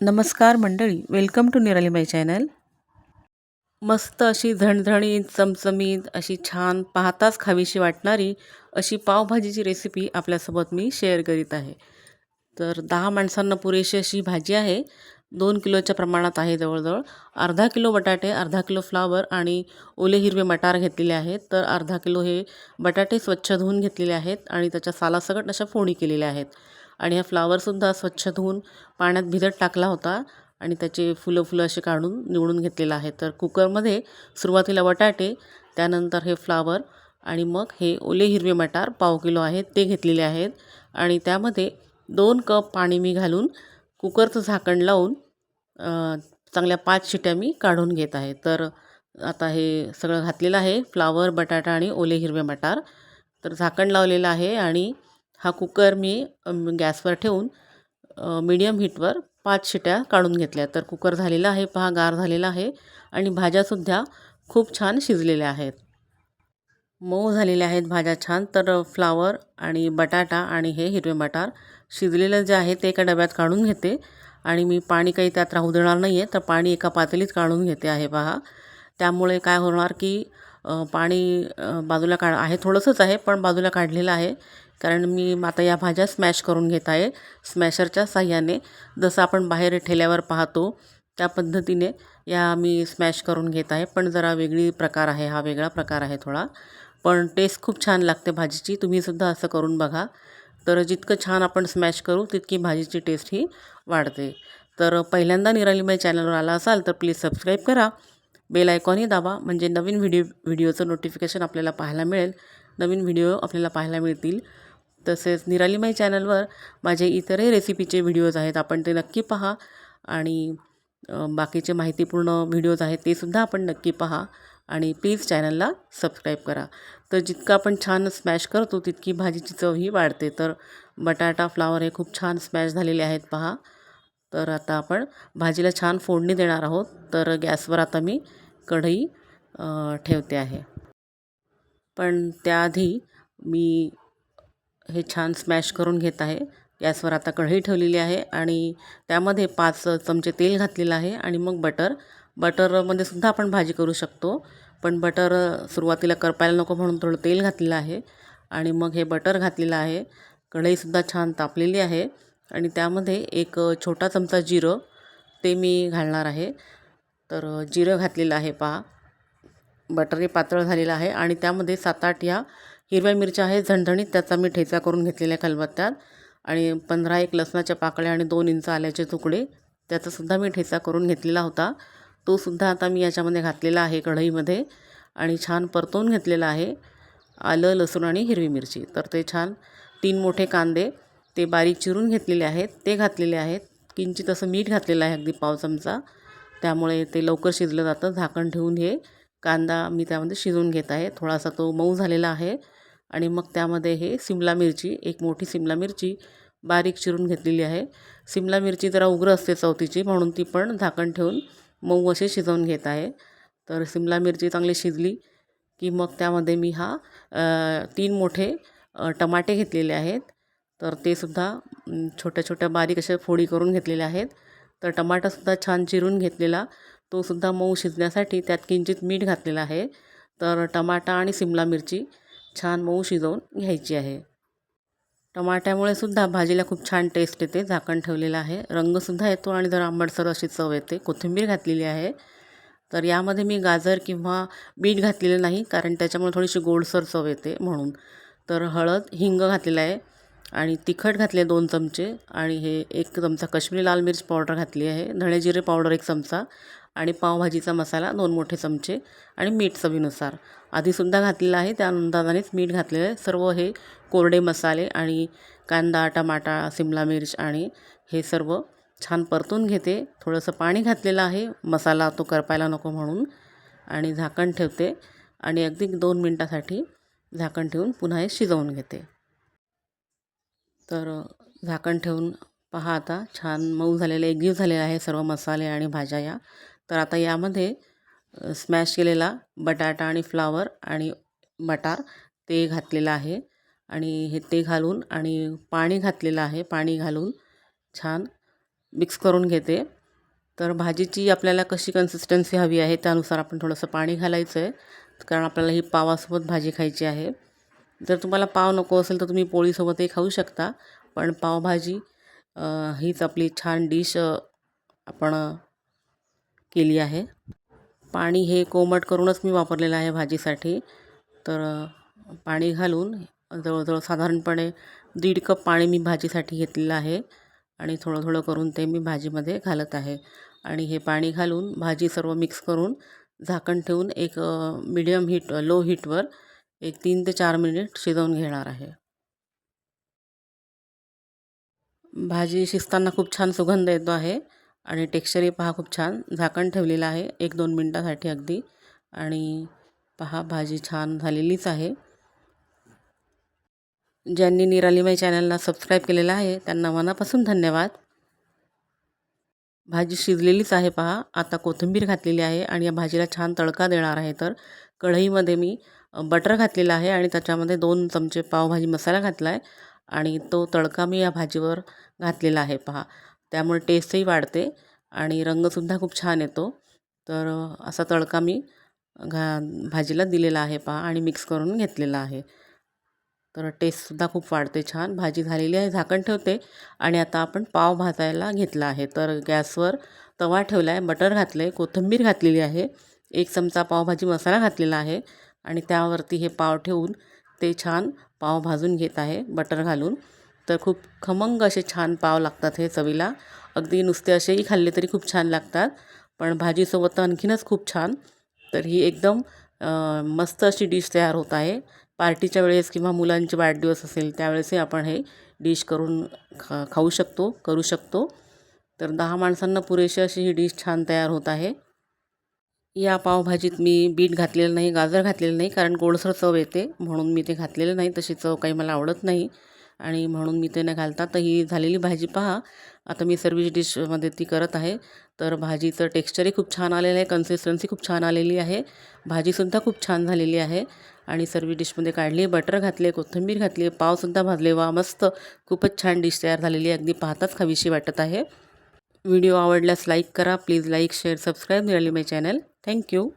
नमस्कार मंडळी welcome to निराली माय चॅनल मस्त अशी झणझणीत चमचमीत अशी छान पाहताच खावीशी वाटणारी अशी पावभाजीची रेसिपी आपल्यासोबत मी शेअर करीत आहे. तर दहा माणसांना पुरेशी अशी भाजी आहे. दोन किलोच्या प्रमाणात आहे जवळजवळ. अर्धा किलो बटाटे अर्धा किलो फ्लावर आणि ओले हिरवे मटार घेतलेले आहेत. तर अर्धा किलो हे बटाटे स्वच्छ धुवून घेतलेले आहेत आणि त्याच्या सालासकट अशा फोडी केलेल्या आहेत. आणि हा फ्लावरसुद्धा स्वच्छ धुवून पाण्यात भिजत टाकला होता आणि त्याचे फुलं फुलं असे काढून निवडून घेतलेलं आहे. तर कुकरमध्ये सुरुवातीला बटाटे त्यानंतर हे फ्लावर आणि मग हे ओले हिरवे मटार पाव किलो आहेत ते घेतलेले आहेत. आणि त्यामध्ये दोन कप पाणी मी घालून कुकरचं झाकण लावून चांगल्या पाच शिट्या मी काढून घेत आहे. तर आता हे सगळं घातलेलं आहे फ्लावर बटाटा आणि ओले हिरवे मटार. तर झाकण लावलेलं आहे आणि हा कुकर मी गॅसवर ठेवून मीडियम हीटवर पाच शिट्या काढून घेतल्या. तर कुकर झालेला आहे पहा गार झालेला आहे आणि भाज्यासुद्धा खूप छान शिजलेल्या आहेत. मऊ झालेल्या आहेत भाज्या छान. तर फ्लावर आणि बटाटा आणि हे हिरवे मटार शिजलेलं जे आहे ते एका डब्यात काढून घेते. आणि मी पाणी काही त्यात राहू देणार नाही आहे तर पाणी एका पातेलीत काढून घेते आहे पहा. त्यामुळे काय होणार की पाणी बाजूला काढ आहे थोडंसंच आहे पण बाजूला काढलेलं आहे. कारण मी आता या भाज्या स्मॅश करून घेत आहे. स्मॅशरच्या साह्याने जसं आपण बाहेर ठेल्यावर पाहतो त्या पद्धतीने या मी स्मॅश करून घेत आहे. पण जरा वेगळी प्रकार आहे. हा वेगळा प्रकार आहे थोडा. पण टेस्ट खूप छान लागते भाजीची. तुम्हीसुद्धा असं करून बघा. तर जितकं छान आपण स्मॅश करू तितकी भाजीची टेस्ट ही वाढते. तर पहिल्यांदा निरालीमय चॅनलवर आला असाल तर प्लीज सबस्क्राईब करा. बेल आयकॉनही दाबा. म्हणजे नवीन व्हिडिओ व्हिडिओचं नोटिफिकेशन आपल्याला पाहायला मिळेल. नवीन व्हिडिओ आपल्याला पाहायला मिळतील. तसेच निरालीमाई चॅनलवर माझे इतरही रेसिपीचे व्हिडिओज आहेत आपण ते नक्की पहा. आणि बाकीचे माहितीपूर्ण व्हिडिओज आहेत ते सुद्धा आपण नक्की पहा. आणि प्लीज चॅनलला सबस्क्राईब करा. तर जितकं आपण छान स्मॅश करतो तितकी भाजीची चवही वाढते. तर बटाटा फ्लावर हे खूप छान स्मॅश झालेले आहेत पहा. तर आता आपण भाजीला छान फोडणी देणार आहोत. तर गॅसवर आता मी कढई ठेवते आहे. पण त्याआधी मी हे छान स्मॅश करून घेत आहे. गॅसवर आता कढई ठेवलेली आहे आणि त्यामध्ये पाच चमचे तेल घातलेलं आहे आणि मग बटर. बटरमध्ये सुद्धा आपण भाजी करू शकतो पण बटर सुरुवातीला करपायला नको म्हणून थोडं तेल घातलेलं आहे आणि मग हे बटर घातलेलं आहे. कढईसुद्धा छान तापलेली आहे आणि त्यामध्ये एक छोटा चमचा जिरं ते मी घालणार आहे. तर जिरं घातलेलं आहे पहा. बटर हे पातळ झालेलं आहे आणि त्यामध्ये सात आठ या हिरव्या मिरच्या आहेत झणझणीत त्याचा मी ठेचा करून घेतलेल्या खलबत्त्यात. आणि पंधरा एक लसणाच्या पाकळ्या आणि दोन इंच आल्याचे तुकडे त्याचासुद्धा मी ठेचा करून घेतलेला होता. तोसुद्धा आता मी याच्यामध्ये घातलेला आहे कढईमध्ये आणि छान परतवून घेतलेला आहे आलं लसूण आणि हिरवी मिरची. तर ते छान तीन मोठे कांदे ते बारीक चिरून घेतलेले आहेत ते घातलेले आहेत. किंचित असं मीठ घातलेलं आहे अगदी पाव चमचा. त्यामुळे ते लवकर शिजलं जातं. झाकण ठेवून हे कांदा मी त्यामध्ये शिजवून घेत आहे. थोडासा तो मऊ झालेला आहे. आणि मग त्यामध्ये हे सिमला मिरची एक मोठी सिमला मिरची बारीक चिरून घेतलेली आहे. सिमला मिरची जरा उग्र असते चौथीची म्हणून ती पण झाकण ठेवून मऊ असे शिजवून घेत आहे. तर सिमला मिरची चांगली शिजली की मग त्यामध्ये मी हा तीन मोठे टमाटे घेतलेले आहेत. तर ते सुद्धा छोट्या छोट्या बारीक अशा फोडी करून घेतलेल्या आहेत. तर टमाटासुद्धा छान चिरून घेतलेला. तोसुद्धा मऊ शिजण्यासाठी त्यात किंचित मीठ घातलेलं आहे. तर टमाटा आणि सिमला मिरची छान मऊ शिजवून घ्यायची आहे. टमाट्यामुळे सुद्धा भाजीला खूप छान टेस्ट येते झाकण ठेवलेलं आहे. रंगसुद्धा येतो आणि जर आंबटसर अशी चव येते कोथिंबीर घातलेली आहे. तर यामध्ये मी गाजर किंवा बीट घातलेलं नाही कारण त्याच्यामुळे थोडीशी गोडसर चव येते म्हणून. तर हळद हिंग घातलेलं आहे आणि तिखट घातले दोन चमचे आणि हे एक चमचा कश्मीरी लाल मिरची पावडर घातली आहे. धणे जिरे पावडर एक चमचा आणि पावभाजीचा मसाला दोन मोठे चमचे आणि मीठ चवीनुसार. आधीसुद्धा घातलेलं आहे त्या अंदाजानेच मीठ घातलेलं आहे. सर्व हे कोरडे मसाले आणि कांदा टमाटा सिमला मिर्च आणि हे सर्व छान परतून घेते. थोडंसं पाणी घातलेलं आहे मसाला तो करपायला नको म्हणून. आणि झाकण ठेवते आणि अगदी दोन मिनटासाठी झाकण ठेवून पुन्हा हे शिजवून घेते. तर झाकण ठेवून पहा आता छान मऊ झालेले एकजीव झालेले आहे सर्व मसाले आणि भाज्या या. तर आता यामध्ये स्मॅश केलेला बटाटा आणि फ्लावर आणि मटार ते घातलेलं आहे. आणि हे ते घालून आणि पाणी घातलेलं आहे पाणी घालून छान मिक्स करून घेते. तर भाजीची आपल्याला कशी कन्सिस्टन्सी हवी आहे त्यानुसार आपण थोडंसं पाणी घालायचं आहे कारण आपल्याला ही पावासोबत भाजी खायची आहे. जर तुम्हाला पाव नको असेल तर तुम्ही पोळीसोबतही खाऊ शकता. पण पावभाजी हीच आपली छान डिश आपण केली आहे. पाणी हे कोमट करूनच मी वापरलेलं आहे भाजीसाठी. तर पाणी घालून जवळजवळ साधारणपणे दीड कप पाणी मी भाजीसाठी घेतलेलं आहे आणि थोडं थोडं करून ते मी भाजीमध्ये घालत आहे. आणि हे पाणी घालून भाजी सर्व मिक्स करून झाकण ठेवून एक मिडियम हीट लो हीटवर एक तीन ते चार मिनिट शिजवून घेणार आहे. भाजी शिजताना खूप छान सुगंध येतो आहे. आणि टेक्स्चरही पहा खूप छान झाकण ठेवलेलं आहे. एक दोन मिनटासाठी अगदी. आणि पहा भाजी छान झालेलीच आहे. ज्यांनी निरालीमाई चॅनलला सबस्क्राईब केलेलं आहे त्यांना मनापासून धन्यवाद. भाजी शिजलेलीच आहे पहा. आता कोथिंबीर घातलेली आहे आणि या भाजीला छान तडका देणार आहे तर. कढईमध्ये मी बटर घातलेलं आहे आणि त्याच्यामध्ये दोन चमचे पावभाजी मसाला घातला आहे आणि तो तडका मी या भाजीवर घातलेला आहे पहा. त्यामुळे टेस्टही वाढते आणि रंगसुद्धा खूप छान येतो. तर असा तडका मी घा भाजीला दिलेला आहे पहा आणि मिक्स करून घेतलेला आहे. तर टेस्टसुद्धा खूप वाढते छान. भाजी झालेली आहे झाकण ठेवते आणि आता आपण पाव भाजायला घेतला आहे. तर गॅसवर तवा ठेवला आहे बटर घातलं आहे कोथिंबीर घातलेली आहे एक चमचा पावभाजी मसाला घातलेला आहे आणि त्यावरती हे पाव ठेवून ते छान पाव भाजून घेत आहे बटर घालून. तर खूप खमंग असे छान पाव लागतात हे चवीला. अगदी नुसते असेही खाल्ले तरी खूप छान लागतात. पण भाजीसोबत तर आणखीनच खूप छान. तर ही एकदम मस्त अशी डिश तयार होत आहे. पार्टीच्या वेळेस किंवा मुलांचे वाढदिवस असेल त्यावेळेसही आपण हे डिश करून खा खाऊ शकतो करू शकतो. तर दहा माणसांना पुरेशी अशी ही डिश छान तयार होत आहे. या पावभाजीत मी बीट घातलेलं नाही गाजर घातलेलं नाही कारण गोडसर चव येते म्हणून मी ते घातलेलं नाही. तशी चव काही मला आवडत नाही. आणि म्हणून मी ते न घालता तर ही झालेली भाजी पहा. आता मी सर्विस डिशमध्ये ती करत आहे. तर भाजीचं टेक्स्चरही खूप छान आलेलं आहे. कन्सिस्टन्सी खूप छान आलेली आहे. भाजीसुद्धा खूप छान झालेली आहे. आणि सर्विस डिशमध्ये काढली बटर घातले कोथिंबीर घातली पावसुद्धा भाजले. वा मस्त. खूपच छान डिश तयार झालेली आहे. अगदी पाहताच खावीशी वाटत आहे. व्हिडिओ आवडल्यास लाईक करा. प्लीज लाईक शेअर सबस्क्राईब मिळाली माय चॅनल थँक्यू